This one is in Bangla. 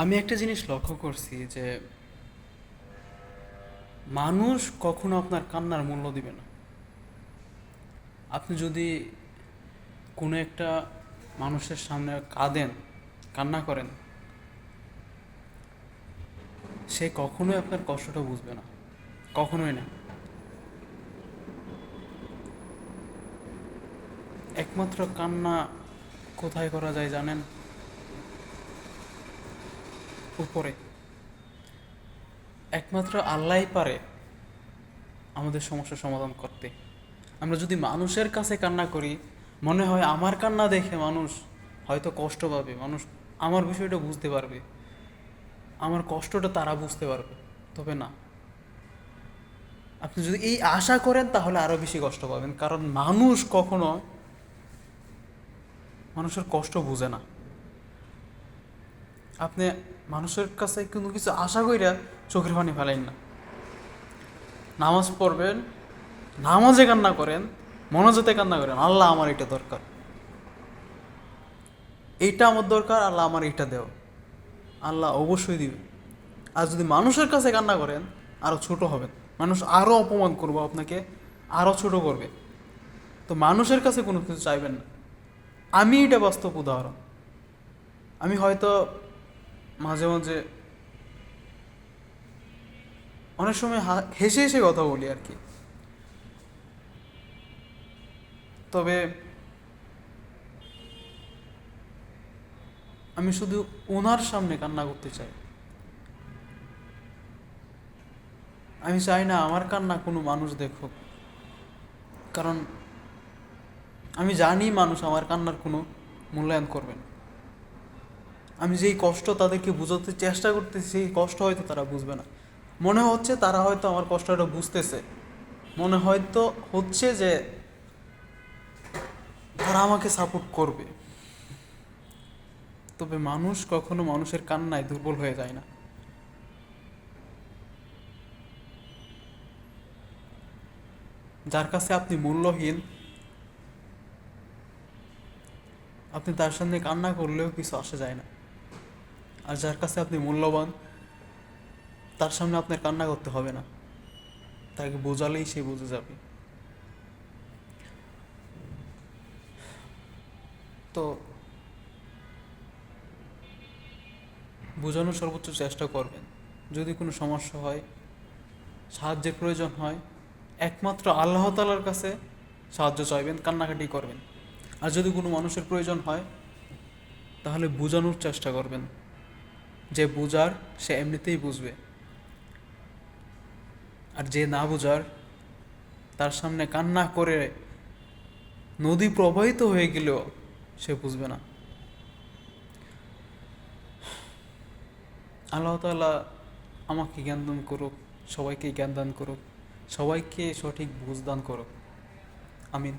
আমি একটা জিনিস লক্ষ্য করছি যে মানুষ কখনো আপনার কান্নার মূল্য দিবে না। আপনি যদি কোনো একটা মানুষের সামনে কাঁদেন, কান্না করেন, সে কখনোই আপনার কষ্টটা বুঝবে না। কখনোই না। একমাত্র কান্না কোথায় করা যায় জানেন? উপরে। একমাত্র আল্লাহই পারে আমাদের সমস্যার সমাধান করতে। আমরা যদি মানুষের কাছে কান্না করি, মনে হয় আমার কান্না দেখে মানুষ হয়তো কষ্ট পাবে, মানুষ আমার বিষয়টা বুঝতে পারবে, আমার কষ্টটা তারা বুঝতে পারবে, তবে না। আপনি যদি এই আশা করেন, তাহলে আরও বেশি কষ্ট পাবেন, কারণ মানুষ কখনো মানুষের কষ্ট বুঝে না। আপনি মানুষের কাছে কোনো কিছু আশা কইরা চোখের পানি ফেলেন না। নামাজ পড়বেন, নামাজে কান্না করেন মনোজতে কান্না করেন, আল্লাহ আমার এটা দরকার। এইটা আমার দরকার, আল্লাহ আমার এইটা দেও। আল্লাহ অবশ্যই দিবে। আর যদি মানুষের কাছে কান্না করেন আরও ছোট হবেন। মানুষ আরও অপমান করব আপনাকে আরও ছোট করবে। তো মানুষের কাছে কোনো কিছু চাইবেন না। আমি এটা বাস্তব উদাহরণ। আমি হয়তো মাঝে মাঝে অনেক সময় হেসে হেসে কথা বলি আর কি। তবে আমি শুধু ওনার সামনে কান্না করতে চাই। আমি চাই না আমার কান্না কোনো মানুষ দেখুক। কারণ আমি জানি মানুষ আমার কান্নার কোনো মূল্যায়ন করবে না। আমি যেই কষ্ট তাদেরকে বোঝাতে চেষ্টা করতেছি, সেই কষ্ট হয়তো তারা বুঝবে না। মনে হচ্ছে তারা হয়তো আমার কষ্টটা বুঝতেছে। মনে হয়তো হচ্ছে যে তারা আমাকে সাপোর্ট করবে। তবে মানুষ কখনো মানুষের কান্নায় দুর্বল হয়ে যায় না। যার কাছে আপনি মূল্যহীন, আপনি তার সামনে কান্না করলেও কিছু আসে যায় না। আর যার কাছে আপনি মূল্যবান, তার সামনে আপনার কান্না করতে হবে না। তাকে বোঝালেই সে বুঝে যাবে। তো বোঝানোর সর্বোচ্চ চেষ্টা করবেন। যদি কোনো সমস্যা হয়, সাহায্যের প্রয়োজন হয়, একমাত্র আল্লাহ তালার কাছে সাহায্য চাইবেন, কান্নাকাটি করবেন। আর যদি কোনো মানুষের প্রয়োজন হয়, তাহলে বোঝানোর চেষ্টা করবেন। যে বোঝার সে এমনিতেই বুঝবে। আর যে না বোঝার, তার সামনে কান্না করে নদী প্রবাহিত হয়ে গেলেও সে বুঝবে না। আল্লাহ তাআলা আমাকে জ্ঞান দান করুক, সবাইকে জ্ঞান দান করুক, সবাইকে সঠিক বুঝ দান করুক। আমিন।